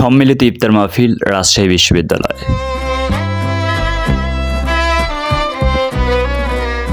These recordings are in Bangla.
সম্মিলিত ইফতার মাহফিল রাজশাহী বিশ্ববিদ্যালয়।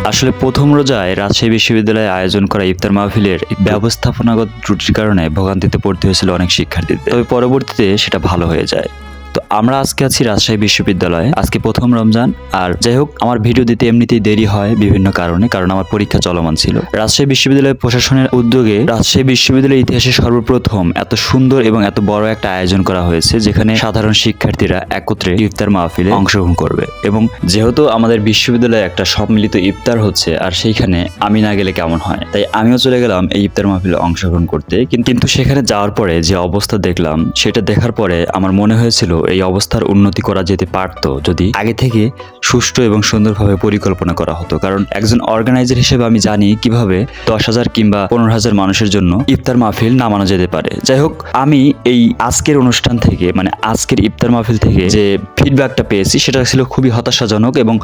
আসলে প্রথম রোজায় রাজশাহী বিশ্ববিদ্যালয়ে আয়োজন করা ইফতার মাহফিলের ব্যবস্থাপনাগত ত্রুটির কারণে ভোগান্তিতে পড়তে হয়েছিল অনেক শিক্ষার্থীদের। তবে পরবর্তীতে সেটা ভালো হয়ে যায়। তো আমরা আজকে আছি রাজশাহী বিশ্ববিদ্যালয়ে। আজকে প্রথম রমজান, আর যাই হোক আমার ভিডিও দিতে এমনিতেই দেরি হয় বিভিন্ন কারণে, কারণ আমার পরীক্ষা চলমান ছিল। রাজশাহী বিশ্ববিদ্যালয় প্রশাসনের উদ্যোগে রাজশাহী বিশ্ববিদ্যালয়ের ইতিহাসে সর্বপ্রথম এত সুন্দর এবং এত বড় একটা আয়োজন করা হয়েছে, যেখানে সাধারণ শিক্ষার্থীরা একত্রে ইফতার মাহফিলে অংশগ্রহণ করবে। এবং যেহেতু আমাদের বিশ্ববিদ্যালয়ে একটা সম্মিলিত ইফতার হচ্ছে, আর সেইখানে আমি না গেলে কেমন হয়? তাই আমিও চলে গেলাম এই ইফতার মাহফিলে অংশগ্রহণ করতে। কিন্তু সেখানে যাওয়ার পরে যে অবস্থা দেখলাম, সেটা দেখার পরে আমার মনে হয়েছিল এই অবস্থার উন্নতি করা যেতে পারতো যদি আগে থেকে সুষ্ঠু এবং সুন্দরভাবে পরিকল্পনা করা হতো। কারণ একজন অর্গানাইজার হিসেবে আমি জানি কীভাবে দশ হাজার কিংবা পনেরো হাজার মানুষের জন্য ইফতার মাহফিল নামানো যেতে পারে। যাই হোক, আমি এই আজকের অনুষ্ঠান থেকে মানে আজকের ইফতার মাহফিল থেকে যে ফিডব্যাকটা পেয়েছি, সেটা ছিল খুবই হতাশাজনক এবং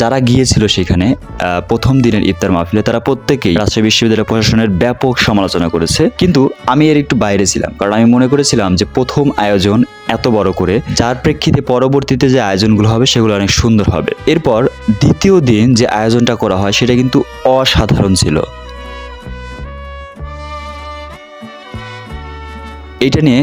যারা গিয়েছিল সেখানে প্রথম দিনের ইফতার মাহফিলে তারা প্রত্যেকেই রাজশাহী বিশ্ববিদ্যালয় প্রশাসনের ব্যাপক সমালোচনা করেছে। কিন্তু আমি এর একটু বাইরে ছিলাম। কারণ আমি মনে করেছিলাম যে প্রথম আয়োজন এত বড় করে যার প্রেক্ষিতে পরবর্তীতে যে আয়োজনগুলো হবে সেগুলো অনেক সুন্দর হবে। এরপর দ্বিতীয় দিন যে আয়োজনটা করা হয় সেটা কিন্তু অসাধারণ ছিল। এটা নিয়ে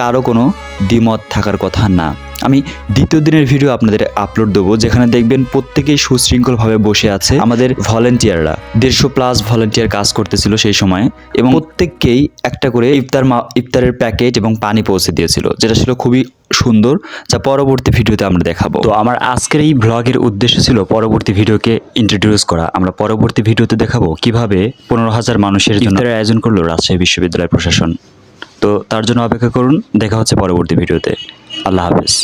কারও কোনো দ্বিমত থাকার কথা না। আমি দ্বিতীয় দিনের ভিডিও আপনাদের আপলোড দেবো, যেখানে দেখবেন প্রত্যেকেই সুশৃঙ্খলভাবে বসে আছে আমাদের ভলেন্টিয়াররা দেড়শো প্লাস ভলেন্টিয়ার কাজ করতেছিল সেই সময় এবং প্রত্যেককেই একটা করে ইফতার ইফতারের প্যাকেট এবং পানি পৌঁছে দিয়েছিল, যেটা ছিল খুবই সুন্দর যা পরবর্তী ভিডিওতে আমরা দেখাবো। তো আমার আজকের এই ব্লগের উদ্দেশ্য ছিল পরবর্তী ভিডিওকে ইন্ট্রোডিউস করা। আমরা পরবর্তী ভিডিওতে দেখাবো কীভাবে পনেরো হাজার মানুষের জন্য আয়োজন করল রাজশাহী বিশ্ববিদ্যালয় প্রশাসন। তো তার জন্য অপেক্ষা করুন দেখা হচ্ছে পরবর্তী ভিডিওতে। আল্লাহ হাফেজ।